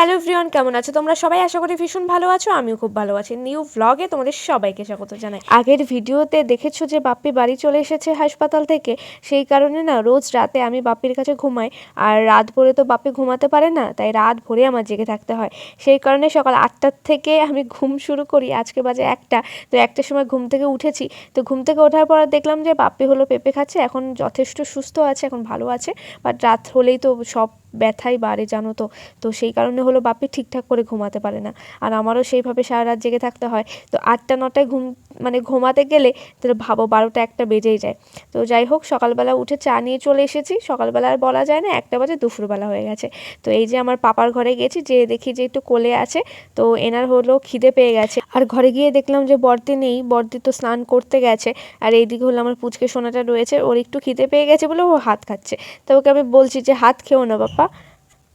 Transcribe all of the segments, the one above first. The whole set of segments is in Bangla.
হ্যালো এভরিওয়ান, কেমন আছো? তোমরা সবাই আশা করি ভীষণ ভালো আছো, আমিও খুব ভালো আছি। নিউ ভ্লগে তোমাদের সবাইকে স্বাগত জানাই। আগের ভিডিওতে দেখেছ যে বাপ্পি বাড়ি চলে এসেছে হাসপাতাল থেকে, সেই কারণে না রোজ রাতে আমি বাপ্পির কাছে ঘুমাই, আর রাত ভরে তো বাপ্পি ঘুমাতে পারে না, তাই রাত ভরে আমার জেগে থাকতে হয়। সেই কারণে সকাল আটটার থেকে আমি ঘুম শুরু করি, আজকে বাজে একটা, তো একটার সময় ঘুম থেকে উঠেছি। তো ঘুম থেকে ওঠার পর দেখলাম যে বাপ্পি হলো পেঁপে খাচ্ছে, এখন যথেষ্ট সুস্থ আছে, এখন ভালো আছে, বাট রাত হলেই তো সব ব্যথাই বাড়ে, জানো তো। তো সেই কারণে হলো বাপি ঠিকঠাক করে ঘুমাতে পারে না। আর আমারও সেইভাবে সারা রাত জেগে থাকতে হয়। তো আটটা, নটায় ঘুম মানে ঘুমাতে গেলে তাহলে ভাবো বারোটা একটা বেজেই যায়। তো যাই হোক, সকালবেলা উঠে চা নিয়ে চলে এসেছি। সকালবেলা আর বলা যায় না, একটা বাজে দুপুরবেলা হয়ে গেছে। তো এই যে আমার পাপার ঘরে গেছি যে দেখি যে একটু কোলে আছে, তো এনার হলো খিদে পেয়ে গেছে। আর ঘরে গিয়ে দেখলাম যে বর্দি নেই, বর্দি তো স্নান করতে গেছে। আর এইদিকে হলো আমার পুচকে সোনাটা রয়েছে, ওর একটু খিদে পেয়ে গেছে বলে ও হাত খাচ্ছে। তো ওকে আমি বলছি যে হাত খেও না বাপ্পা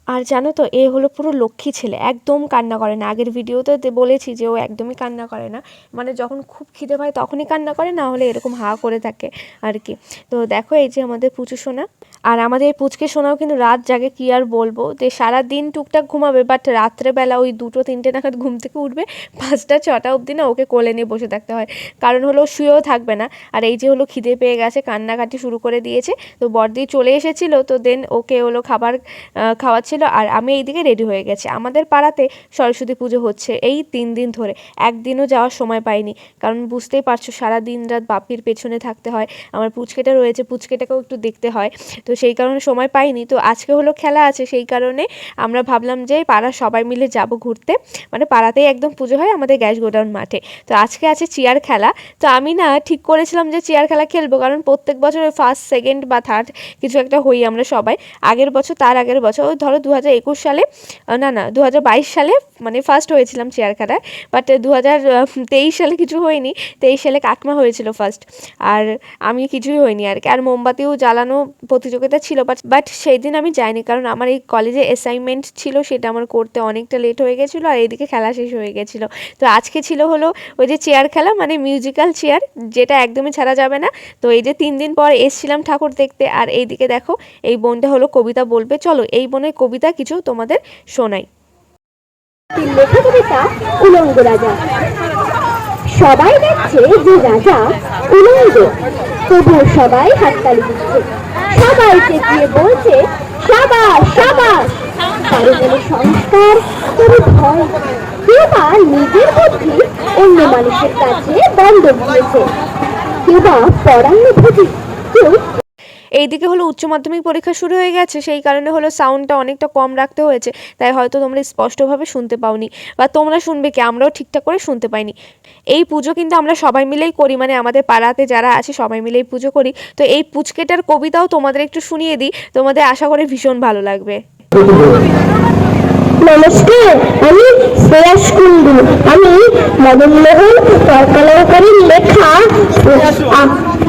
আর জানো তো, এ হলো পুরো লক্ষ্মী ছেলে, একদম কান্না করে না। আগের ভিডিওতে বলেছি যে ও একদমই কান্না করে না। মানে যখন খুব খিদে পায় তখনই কান্না করে, না হলে এরকম হা করে থাকে আর কি। তো দেখো এই যে আমাদের পুচু সোনা। আর আমাদের পুচকে সোনাও কিন্তু রাত জাগে, কি আর বলব? যে সারা দিন টুকটাক ঘুমাবে বাট রাত্রেবেলা ওই দুটো, তিনটে নাগাদ ঘুম থেকে উঠবে, পাঁচটা, ছটা অবধি না ওকে কোলে নিয়ে বসে থাকতে হয়। কারণ হলো শুয়েও থাকবে না। আর এই যে হলো খিদে পেয়ে গেছে, কান্নাকাটি শুরু করে দিয়েছে, তো বর্দি চলে এসেছিল, তো দেন ওকে হলো খাবার খাওয়াচ্ছিল, আর আমি এইদিকে রেডি হয়ে গেছি। আমাদের পাড়াতে সরস্বতী পুজো হচ্ছে এই তিন দিন ধরে। একদিনও যাওয়ার সময় পাইনি। কারণ বুঝতেই পারছ সারা দিন রাত বাপির পেছনে থাকতে হয়। আমার পুচকেটা রয়েছে, পুচকেটাকেও একটু দেখতে হয়। তো সেই কারণে সময় পাইনি। তো আজকে হলো খেলা আছে, সেই কারণে আমরা ভাবলাম যে পাড়ার সবাই মিলে যাব ঘুরতে। মানে পাড়াতেই একদম পুজো হয় আমাদের গ্যাস গোডাউন মাঠে। তো আজকে আছে চেয়ার খেলা। তো আমি না ঠিক করেছিলাম যে চেয়ার খেলা খেলব, কারণ প্রত্যেক বছর ফার্স্ট সেকেন্ড বা থার্ড কিছু একটা হই আমরা সবাই। আগের বছর, তার আগের বছর, ওই ধরো দু হাজার একুশ সালে না না দু হাজার বাইশ সালে মানে ফার্স্ট হয়েছিলাম চেয়ার খেলায়। বাট দু হাজার তেইশ সালে কিছু হয়নি, তেইশ সালে কাকমা হয়েছিল ফার্স্ট আর আমি কিছুই হয়নি আর কি। আর মোমবাতিও জ্বালানো, প্রতিযোগিতা ছিল বাট বাট সেই দিন আমি যাইনি, কারণ আমার এই কলেজে অ্যাসাইনমেন্ট ছিল, সেটা আমার করতে অনেকটা লেট হয়ে গেছিল আর এইদিকে খেলা শেষ হয়ে গেছিল। তো আজকে ছিল হলো ওই যে চেয়ার খেলা মানে মিউজিক্যাল চেয়ার যেটা একদমই ছাড়া যাবে না। তো এই যে তিন দিন পর এসছিলাম ঠাকুর দেখতে, আর এইদিকে দেখো, এই বোনটা হলো কবিতা বলবে। চলো, এই বোনের কবিতা কিছু তোমাদের শোনাই। সবাই দেখছে যে রাজা উলঙ্গ তবুও সবাই হাততালি দিচ্ছে। সবাই চেঁচিয়ে বলছে, সাবাস সাবাস। কারও কোনো সংস্কার, কোনো ভয় কেউ বা নিজের বুদ্ধি অন্য মানুষের কাছে বন্ধ দিয়েছে কেউ বা পরাঙ্গভোজী, কেউ এইদিকে হলো উচ্চ মাধ্যমিক পরীক্ষা শুরু হয়ে গেছে, সেই কারণে হলো সাউন্ডটা অনেকটা কম রাখতে হয়েছে, তাই হয়তো তোমরা স্পষ্টভাবে শুনতে পাওনি বা তোমরা শুনবে কি, আমরাও ঠিকঠাক করে শুনতে পাইনি। এই পুজো কিন্তু আমরা সবাই মিলেই করি মানে আমাদের পাড়াতে যারা আছে সবাই মিলেই পুজো করি, তো এই পুচকেটার কবিতাও তোমাদের একটু শুনিয়ে দিই, তোমাদের আশা করে ভীষণ ভালো লাগবে। নমস্কার, আমি শ্রেয়াস কুন্ডু আমি মদনমোহন তর্কালঙ্কারীর লেখা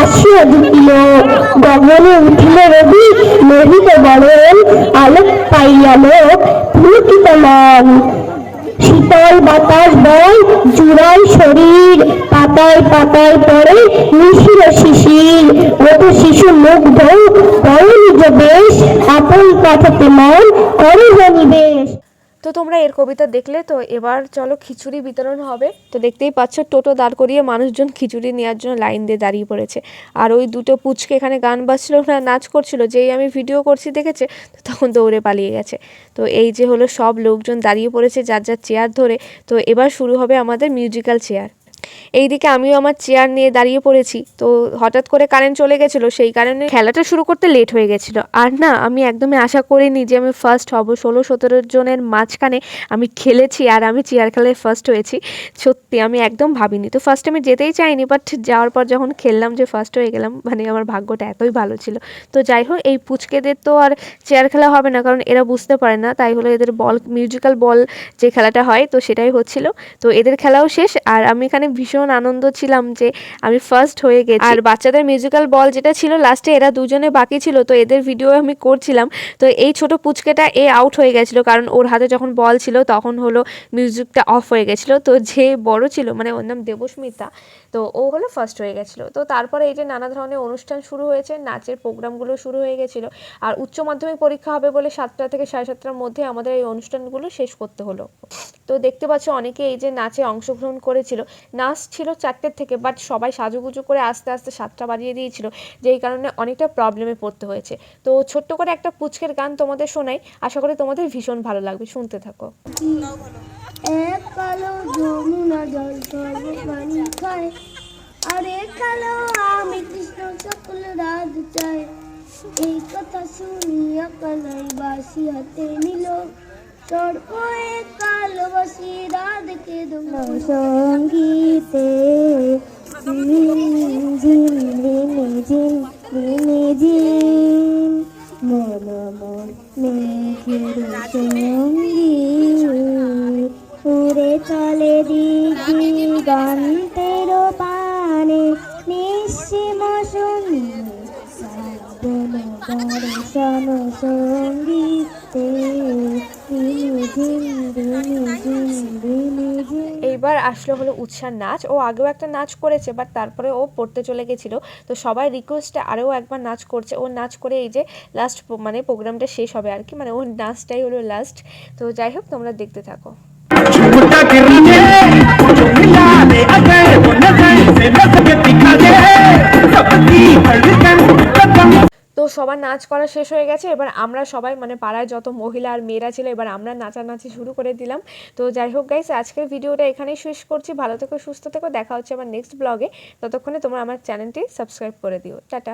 আসিয়া জুটিল গগনে উঠিল রবি, মোহিত বরণ আলোক পাইয়া লোক, পুলকিত মন। শীতল বাতাস বয়, জুড়াই শরীর, পাতায় পাতায় পড়ে নিশির শিশির। ওত শিশু মুগ্ধ পর নিজ বেশ, আপন কাঠাতে মন, করে নিবেশ তো তোমরা এর কবিতা দেখলে তো এবার চলো খিচুড়ি বিতরণ হবে। তো দেখতেই পাচ্ছ, টোটো দাঁড় করিয়ে মানুষজন খিচুড়ি নেওয়ার জন্য লাইন দিয়ে দাঁড়িয়ে পড়েছে। আর ওই দুটো পুচকে এখানে গান বাজছিল, ওরা নাচ করছিল, যেই আমি ভিডিও করছি, দেখেছে? তো তখন দৌড়ে পালিয়ে গেছে। তো এই যে হলো সব লোকজন দাঁড়িয়ে পড়েছে, যার যার চেয়ার ধরে। তো এবার শুরু হবে আমাদের মিউজিক্যাল চেয়ার এইদিকে আমিও আমার চেয়ার নিয়ে দাঁড়িয়ে পড়েছি। তো হঠাৎ করে কারেন্ট চলে গেছিল, সেই কারণে খেলাটা শুরু করতে লেট হয়ে গেছিল। আর না, আমি একদমই আশা করিনি যে আমি ফার্স্ট হব। ষোলো সতেরো জনের মাঝখানে আমি খেলেছি আর আমি চেয়ার খেলায় ফার্স্ট হয়েছি। সত্যি, আমি একদম ভাবিনি। তো ফার্স্ট আমি যেতেই চাইনি বাট যাওয়ার পর যখন খেললাম যে ফার্স্ট হয়ে গেলাম মানে আমার ভাগ্যটা এতই ভালো ছিল। তো যাই হোক, এই পুচকেদের তো আর চেয়ার খেলা হবে না, কারণ এরা বুঝতে পারে না। তাই হলো এদের বল মিউজিক্যাল বল যে খেলাটা হয়, তো সেটাই হচ্ছিল। তো এদের খেলাও শেষ, আর আমি এখানে ভীষণ আনন্দ ছিলাম যে আমি ফার্স্ট হয়ে গেছি। আর বাচ্চাদের মিউজিক্যাল বল যেটা ছিল লাস্টে এরা দুজনে বাকি ছিল, তো এদের ভিডিও আমি করছিলাম। তো এই ছোট পুচকেটা এ আউট হয়ে গেছিল, কারণ ওর হাতে যখন বল ছিল, তখন হলো মিউজিকটা অফ হয়ে গেছিল। তো যে বড় ছিল মানে ওর নাম দেবস্মিতা, তো ও হলো ফার্স্ট হয়ে গেছিল। তো তারপরে এই যে নানা ধরনের অনুষ্ঠান শুরু হয়েছে, নাচের প্রোগ্রামগুলো শুরু হয়ে গেছিল, আর উচ্চ মাধ্যমিক পরীক্ষা হবে বলে সাতটা থেকে সাড়ে সাতটার মধ্যে আমাদের এই অনুষ্ঠানগুলো শেষ করতে হলো। তো দেখতে পাচ্ছ, অনেকে এই যে নাচে অংশগ্রহণ করেছিল। নাচ ছিল চারটের থেকে বাট সবাই সাজুগুজু করে আস্তে আস্তে সাতটা বাড়িয়ে দিয়েছিল, যেই কারণে অনেকটা প্রবলেমে পড়তে হয়েছে। তো ছোট্ট করে একটা পুচকের গান তোমাদের শোনাই, আশা করি তোমাদের ভীষণ ভালো লাগবে, শুনতে থাকো। এই কথা শুনিয়া কালাই বাসি হাতে নিল। সর্ব এক কালো বাসি রাধকে দোল সঙ্গীতে। ঝিম ঝিম রিমি ঝিম রিমি ঝিম মন মন মেঘের সঙ্গী উড়ে চলে দিঘি গান্তের পানে। নিঃসীম দর্শন সঙ্গীতে রিমি ঝিম রিমি ঝিম রিমি ঝিম এইবার আসলো হলো উৎসার নাচ। ও আগেও একটা নাচ করেছে বাট তারপরে ও পড়তে চলে গেছিল। তো সবাই রিকোয়েস্টে আরও একবার নাচ করছে। ও নাচ করে এই যে লাস্ট মানে প্রোগ্রামটা শেষ হবে আর কি। মানে ওর নাচটাই হলো লাস্ট তো যাই হোক, তোমরা দেখতে থাকো। সবার নাচ করা শেষ হয়ে গেছে, এবার আমরা সবাই মানে পাড়ায় যত মহিলা আর মেয়েরা ছিল, এবার আমরা নাচানাচি শুরু করে দিলাম। তো যাই হোক গাইস আজকের ভিডিওটা এখানেই শেষ করছি। ভালো থেকো, সুস্থ থেকো। দেখা হচ্ছে আমার নেক্সট ব্লগে ততক্ষণে তোমরা আমার চ্যানেলটি সাবস্ক্রাইব করে দিও। টাটা।